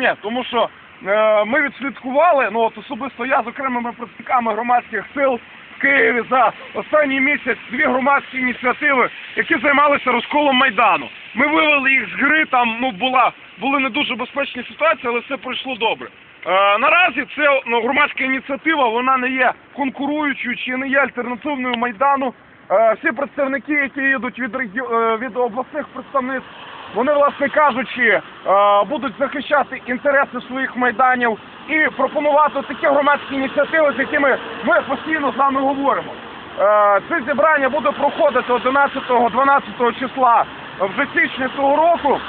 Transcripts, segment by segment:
питання, тому що е, ми відслідкували, ну от особисто я з окремими представниками громадських сил в Києві за останній місяць дві громадські ініціативи, які займалися розколом майдану. Ми вивели їх з гри. Там ну була були не дуже безпечні ситуації, але все пройшло добре. Е, наразі це ну, громадська ініціатива, вона не є конкуруючою чи не є альтернативною майдану. Е, всі представники, які їдуть від е, від обласних представництв, вони, власне кажучи, е, будуть захищати інтереси своїх майданів і пропонувати такі громадські ініціативи, з якими ми постійно з вами говоримо. Це зібрання буде проходити 11-12 числа вже січня цього року.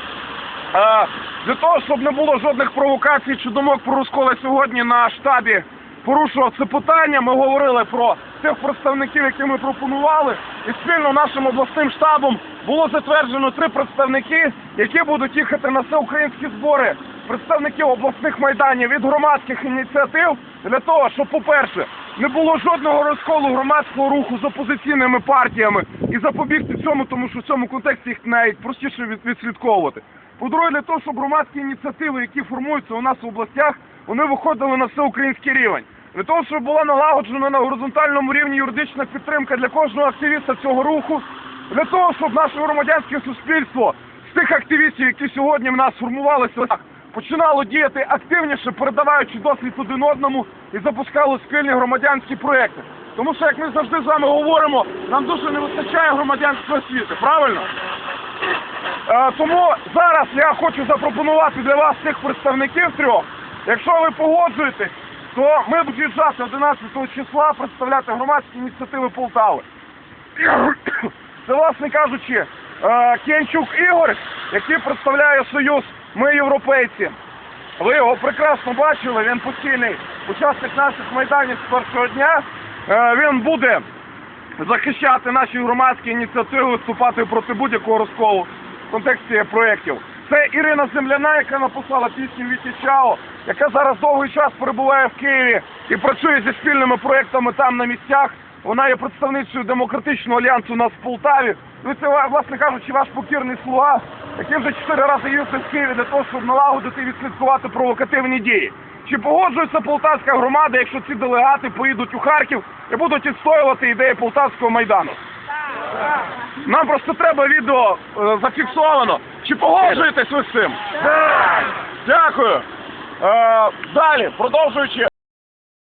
Для того, щоб не було жодних провокацій чи думок про розколи сьогодні на штабі порушував це питання. Ми говорили про тих представників, які ми пропонували, і спільно нашим обласним штабом було затверджено три представники, які будуть їхати на всеукраїнські збори представників обласних майданів від громадських ініціатив для того, щоб, по-перше, не було жодного розколу громадського руху з опозиційними партіями і запобігти цьому, тому що в цьому контексті їх навіть простіше відслідковувати. По-друге, для того, щоб громадські ініціативи, які формуються у нас в областях, вони виходили на всеукраїнський рівень. Для того, щоб була налагоджена на горизонтальному рівні юридична підтримка для кожного активіста цього руху, для того, щоб наше громадянське суспільство з тих активістів, які сьогодні в нас формувалися, починало діяти активніше, передаваючи досвід один одному і запускало спільні громадянські проекти. Тому що, як ми завжди з вами говоримо, нам дуже не вистачає громадянської освіти, правильно? Е, Тому зараз я хочу запропонувати для вас цих представників трьох. Якщо ви погоджуєтесь, то ми будемо в'їжджати 11 числа представляти громадські ініціативи Полтави. Це, власне кажучи, е, Кенчук Ігор, який представляє Союз Ми європейці. Ви його прекрасно бачили, він постійний учасник наших майданів з першого дня. Е, Він буде захищати наші громадські ініціативи, виступати проти будь-якого розколу в контексті проєктів. Це Ірина Земляна, яка написала пісню Віті Чао, яка зараз довгий час перебуває в Києві і працює зі спільними проєктами там на місцях. Вона є представницею демократичного альянсу у нас в Полтаві. Ну це, власне кажучи, ваш покірний слуга, який вже чотири рази їздив в Києві для того, щоб налагодити і відслідкувати провокативні дії. Чи погоджується полтавська громада, якщо ці делегати поїдуть у Харків і будуть відстоювати ідеї полтавського майдану? Нам просто треба відео е, зафіксовано. Чи погоджуєтесь ви з цим? Дякую. Е, далі, продовжуючи.